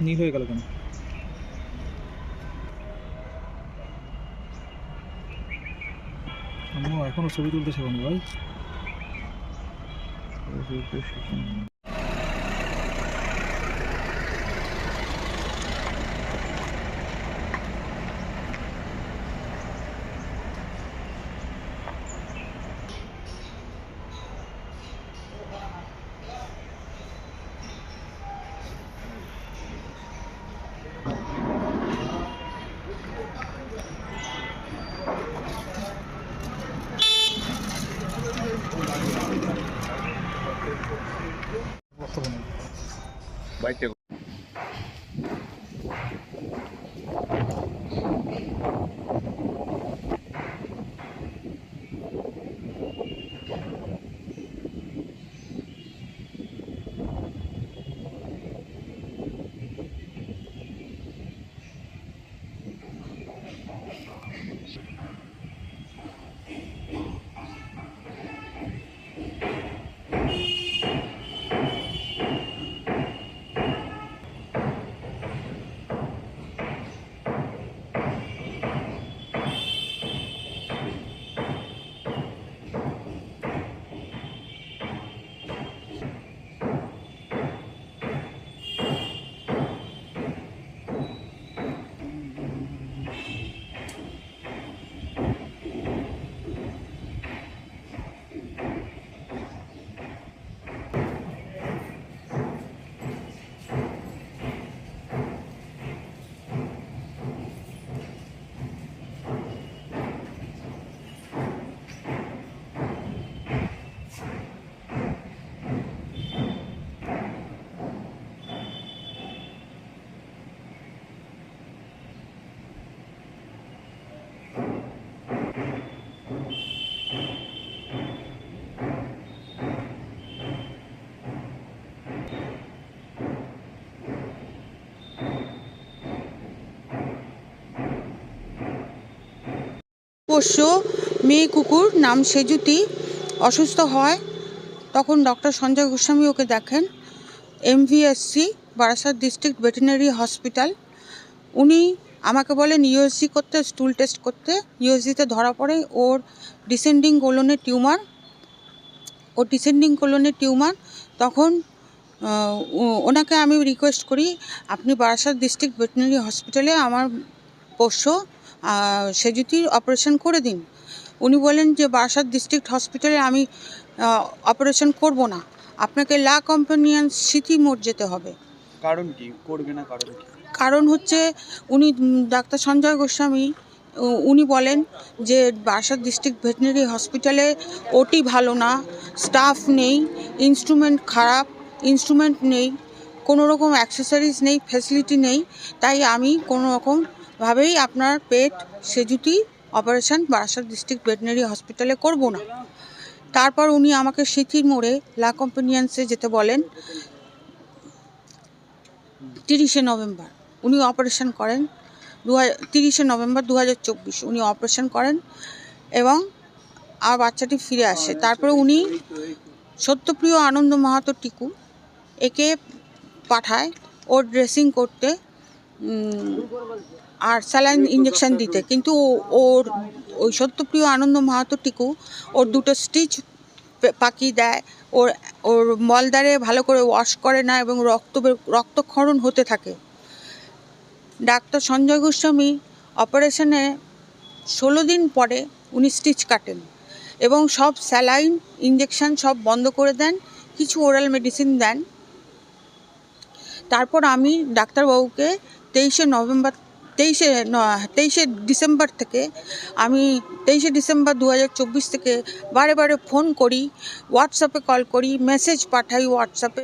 নীল হয়ে গেল কেন? এখনও ছবি তুলতে শেখানি ভাই? Батя. পোষ্য মেয়ে কুকুর নাম সেজুতি অসুস্থ হয়, তখন ডক্টর সঞ্জয় গোস্বামী ওকে দেখেন। MVSc Barasat district veterinary hospital. উনি আমাকে বলেন ইউএসজি করতে স্টুল টেস্ট করতে। ইউএসজিতে ধরা পড়ে, ওর ডিসেন্ডিং কোলনের টিউমার ও ডিসেন্ডিং কোলনের টিউমার তখন ওনাকে আমি রিকোয়েস্ট করি, আপনি বারাসাত ডিস্ট্রিক্ট ভেটেরিনারি হসপিটালে আমার পোষ্য আহ, সেজুতির অপারেশন করে দিন। উনি বলেন যে বারাসাত ডিস্ট্রিক্ট হসপিটালে আমি অপারেশন করব না। আপনাকে লা কম্পানিয়ান সিটি মোড় যেতে হবে। কারণ কি? করবে না কারণ কারণ হচ্ছে উনি ডাক্তার সঞ্জয় গোস্বামী উনি বলেন যে বারাসাত ডিস্ট্রিক্ট ভেটেরিনারি হসপিটালে ওটি ভালো না স্টাফ নেই ইনস্ট্রুমেন্ট খারাপ ইনস্ট্রুমেন্ট নেই কোনো রকম অ্যাক্সেসরিজ নেই ফ্যাসিলিটি নেই তাই আমি কোনো রকমভাবেই আপনার pet Sejuti operation Barasat district veterinary হসপিটালে করব না। তারপর উনি আমাকে সিথির মোড়ে লা কম্পানিয়ান্সে যেতে বলেন তিরিশে নভেম্বর। উনি অপারেশন করেন দু হাজার তিরিশে নভেম্বর দু হাজার চব্বিশ। উনি অপারেশন করেন এবং আর বাচ্চাটি ফিরে আসে। তারপরে উনি সত্যপ্রিয় আনন্দ মাহাতো টিকু একে পাঠায় ওর ড্রেসিং করতে আর স্যালাইন ইঞ্জেকশন দিতে। কিন্তু ওর ওই সত্যপ্রিয় আনন্দ মাহাতো টিকু, ওর দুটো স্টিচ পাকিয়ে দেয়। ওর ওর মলদারে ভালো করে ওয়াশ করে না এবং রক্ত রক্তক্ষরণ হতে থাকে। ডাক্তার সঞ্জয় গোস্বামী অপারেশনে ষোলো দিন পরে উনি স্টিচ কাটেন এবং সব স্যালাইন ইঞ্জেকশন সব বন্ধ করে দেন, কিছু ওরাল মেডিসিন দেন। তারপর আমি ডাক্তারবাবুকে তেইশে নভেম্বর, তেইশে তেইশে ডিসেম্বর থেকে আমি তেইশে ডিসেম্বর দু হাজার চব্বিশ থেকে বারে বারে ফোন করি, হোয়াটসঅ্যাপে কল করি, মেসেজ পাঠাই হোয়াটসঅ্যাপে।